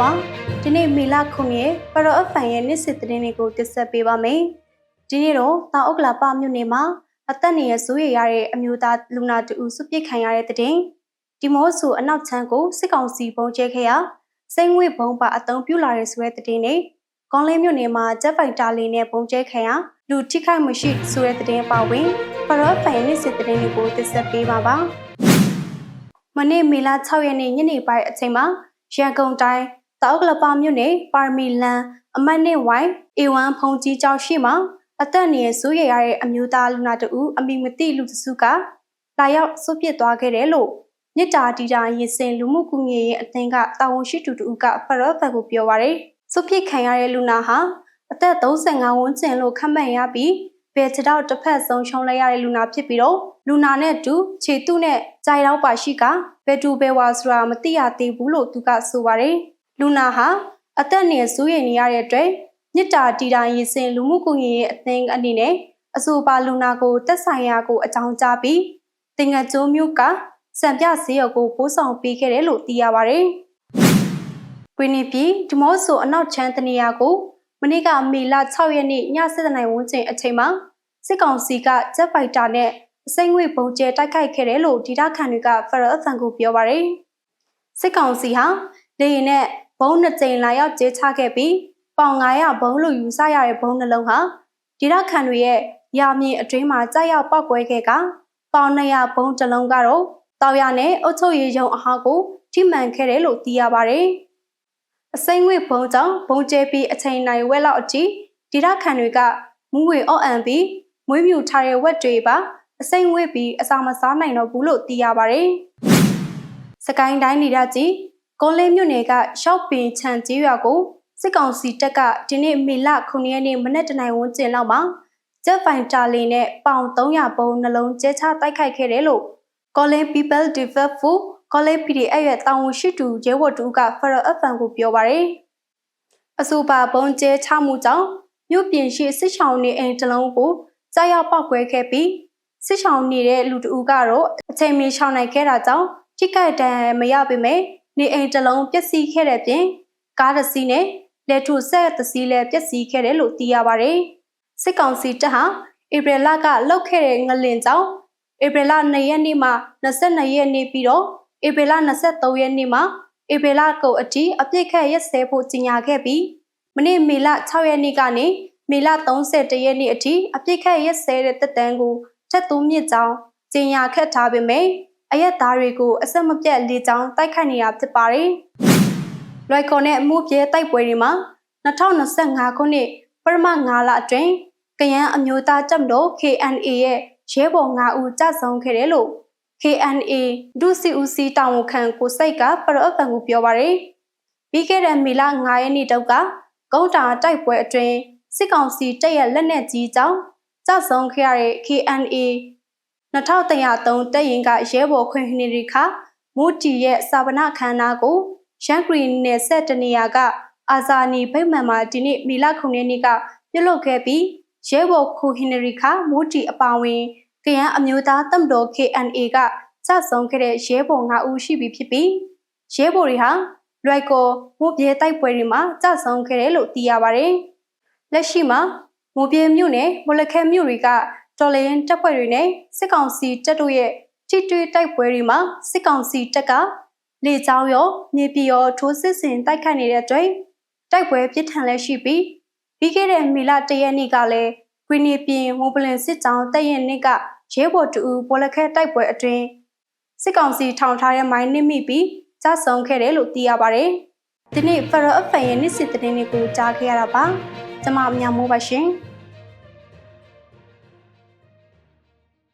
ပါဒီနေ့မေလ9ရက်ပရောအဖန်ရဲ့နေ့စစ်သတင်းတွေကိုတင်ဆက်ပေးပါမယ်ဒီနေ့တော့တောင်ဥက္ကလာပမြို့နယ်မှာအသက်နေရဆိုးရရတဲ့အမျိုးသားလူနာတူစုပစ်ခံရတဲ့တဲ့ဒီမော့ဆိုအနောက်ချမ်းကိုစစ်ကောင်စီပုံကျဲခဲ့ရစိတ်ငွေဘုံပါအတုံးပြလာရဲဆိုတဲ့တဲ့နဲ့ကောင်းလင်းမြို့နယ်မှာဂျက်ဖိုက်တာလေးနဲ့ပုံကျဲခံရလူထိခိုက်မရှိဆိုတဲ့တဲ့ပါဝင်ပရောဖန်ရဲ့နေ့စစ်သတင်းတွေကိုတင်ဆက်ပေးပါပါမနေ့မေလ6ရက်နေ့ညနေပိုင်းအချိန်မှာရန်ကုန်တိုင်း တောက်ကလပမြို့နယ်ပါရမီလန်အမတ်နဲ့ဝိုင်း A1 ဖုန်ကြီးကျောက်ရှိမှာအသက်နေရဆိုးရရတဲ့အမျိုးသားလူနာတူအမိမတိလူတစုကလာရောက်ဆုပ်ပစ်သွားခဲ့တယ်လို့မြစ်တာတီတာရင်စင်လူမှုကူညီရေးအသင်းကတာဝန်ရှိသူတူကဖရော့ဖက်ကိုပြောပါရယ်ဆုပ်ပစ်ခံရတဲ့လူနာဟာအသက်35ဝန်းကျင်လို့ခန့်မှန်းရပြီးဘယ်ခြေတော့တစ်ဖက်ဆုံးရှုံးလိုက်ရတဲ့လူနာဖြစ်ပြီးတော့လူနာနဲ့တူခြေတုနဲ့ကြိုင်တော့ပါရှိကဘယ်တူဘယ်ဝါဆိုတာမသိရသေးဘူးလို့သူကဆိုပါတယ် လူနာဟာအသက်နဲ့စူးရည်နေရတဲ့အတွက်မြစ်တာတီတာရင်စင်လူမှုကွန်ရက်ရဲ့အသင်းအနေနဲ့အဆိုပါလူနာကိုတက်ဆိုင်ရာကိုအကြောင်းကြားပြီးတင်ငကျိုးမျိုးကစံပြဈေးရုပ်ကိုပိုးဆောင်ပေးခဲ့တယ်လို့သိရပါတယ်။ကွင်းနီပြည်ဒီမော့ဆိုအနောက်ချမ်းတနေရာကိုမနေ့ကမေလ6ရက်နေ့ည7:00နာရီဝန်းကျင်အချိန်မှာစစ်ကောင်စီကဂျက်ဖိုက်တာနဲ့အစိမ့်ငွေပုံကျဲတိုက်ခိုက်ခဲ့တယ်လို့ဒေတာခန်တွေကဖရအဖန်ကိုပြောပါတယ်။စစ်ကောင်စီဟာလေရင်နဲ့ ဘုံနှစ်ကြိမ်လာရောက်ကျဲချခဲ့ပြီးပေါင်900ဘုံလို့ယူဆရတဲ့ဘုံနှလုံးဟာဒေတာခန်တွေရဲ့ရာမြင့်အတွင်းမှာကြောက်ရောက်ပောက်ကွဲခဲ့ကပေါင်200ဘုံတစ်လုံးကတော့တောက်ရနဲ့အုတ်ချုပ်ရည်ရုံအဟောက်ကိုထိမှန်ခဲ့တယ်လို့သိရပါတယ်။အစိမ့်ငွေဘုံကြောင့်ဘုံကျဲပြီးအချိန်နိုင်ဝက်လောက်အထိဒေတာခန်တွေကမူးဝေအော့အန်ပြီးမွေးမြူထားတဲ့ဝက်တွေပါအစိမ့်ဝေးပြီးအစာမစားနိုင်တော့ဘူးလို့သိရပါတယ်။စကိုင်းတိုင်းနေရကြီး ကုန်းလေးမြို့နယ်ကရှောက်ပင်ခြံကြီးရွာကိုစစ်ကောင်စီတပ်ကဒီနေ့မေလ9ရက်နေ့မနက်တနိုင်ဝန်းကျင်လောက်မှာဂျက်ဖိုင်တာလီနဲ့ပေါင်300ပုံနှလုံးကျဲချတိုက်ခိုက်ခဲ့တယ်လို့ Calling People Develop for Calling PDF ရဲ့တာဝန်ရှိသူရဲဝတ်တူက Federal FM ကိုပြောပါရယ်အဆိုပါပုံကျဲချမှုကြောင့်မြို့ပြင်ရှိစစ်ချောင်းနေအိမ်တလုံးကိုကြားရောက်ပောက်ကွဲခဲ့ပြီးစစ်ချောင်းနေတဲ့လူတဦးကတော့အချိန်မီရှောင်နိုင်ခဲ့တာကြောင့်ထိခိုက်ဒဏ်မရပေမဲ့ နေအိမ်တလုံးပျက်စီးခဲ့တဲ့ပြင်ကားတစ်စီးနဲ့လက်ထုဆက်တစ်စီးလည်းပျက်စီးခဲ့တယ်လို့သိရပါတယ်။စစ်ကောင်စီတပ်ဟာဧပြီလကလှုပ်ခဲ့တဲ့ငလင်ကြောင့်ဧပြီလ2ရက်နေ့မှ22ရက်နေ့ပြီးတော့ဧပြီလ23ရက်နေ့မှာဧပြီလကုန်အထိအပြစ်ခတ်ရက်စဲဖို့ကြီးညာခဲ့ပြီးမနေ့မေလ6ရက်နေ့ကနေမေလ31ရက်နေ့အထိအပြစ်ခတ်ရက်စဲတဲ့တက်တန်းကိုထက်သွင်းမြစ်ကြောင်းကျင်ညာခတ်ထားပေမဲ့ အရက်သားတွေကိုအဆက်မပြတ်လေကြောင်းတိုက်ခိုက်နေတာဖြစ်ပါတယ်။လွိုက်ကော်နဲ့အမှုပြဲတိုက်ပွဲတွေမှာ2025ခုနှစ်ပထမ9လအတွင်းကယန်းအမျိုးသားတပ်မတော် KNA ရဲ့ရဲဘော်9ဦးကြဆုံးခဲ့တယ်လို့ KNA ဒုစီဦးစီတာဝန်ခံကိုစိတ်ကပရော့ဖန်ကိုပြောပါရယ်ပြီးခဲ့တဲ့မေလ9ရက်နေ့တုန်းကကုန်းတာတိုက်ပွဲအတွင်းစစ်ကောင်စီတပ်ရဲ့လက်နက်ကြီးကြောင့်ကြဆုံးခဲ့ရတဲ့ KNA 2103တပ်ရင်ကရဲဘော်ခွင့်ဟနေရီခမူတီရဲ့စာပနာခန္ဓာကိုရန်ဂရီနယ်ဆက်တနေရာက အာဇာနီဗိမှန်မှာဒီနေ့မီလ9ရက်နေ့ကပြုလုပ်ခဲ့ပြီးရဲဘော်ခုဟင်နရီခမူတီအပါဝင်ကရန်အမျိုးသားတမတော် KNA ကစဆုံးခဲ့တဲ့ရဲဘော်9ဦးရှိပြီဖြစ်ပြီးရဲဘော်တွေဟာလွိုက်ကောမူပြေတိုက်ပွဲတွေမှာစဆုံးခဲ့တယ်လို့သိရပါတယ်။လက်ရှိမှာမူပြေမြို့နယ်မလခဲမြို့တွေက တော်လရင်တပ်ဖွဲ့တွေနဲ့စစ်ကောင်စီတပ်တို့ရဲ့ထိတွေ့တိုက်ပွဲတွေမှာစစ်ကောင်စီတပ်ကလေကြောင်းရောမြေပြရောထိုးစစ်ဆင်တိုက်ခတ်နေတဲ့အတွက်တိုက်ပွဲပြစ်ထန်လဲရှိပြီးပြီးခဲ့တဲ့မေလ၁ရက်နေ့ကလည်းဂရီနီပြင်ဝပလင်စစ်ကြောင်းတပ်ရင်နေ့ကရဲဘော်တူပေါ်လက်ခဲတိုက်ပွဲအတွင်းစစ်ကောင်စီထောင်ထားတဲ့မိုင်းနစ်မိပြီးကြဆုံးခဲ့တယ်လို့သိရပါတယ်။ဒီနေ့ဖရအဖန်ရဲ့နေ့စစ်သတင်းတွေကိုကြားခဲ့ရတာပါ။ကျွန်မအများမိုးပါရှင်။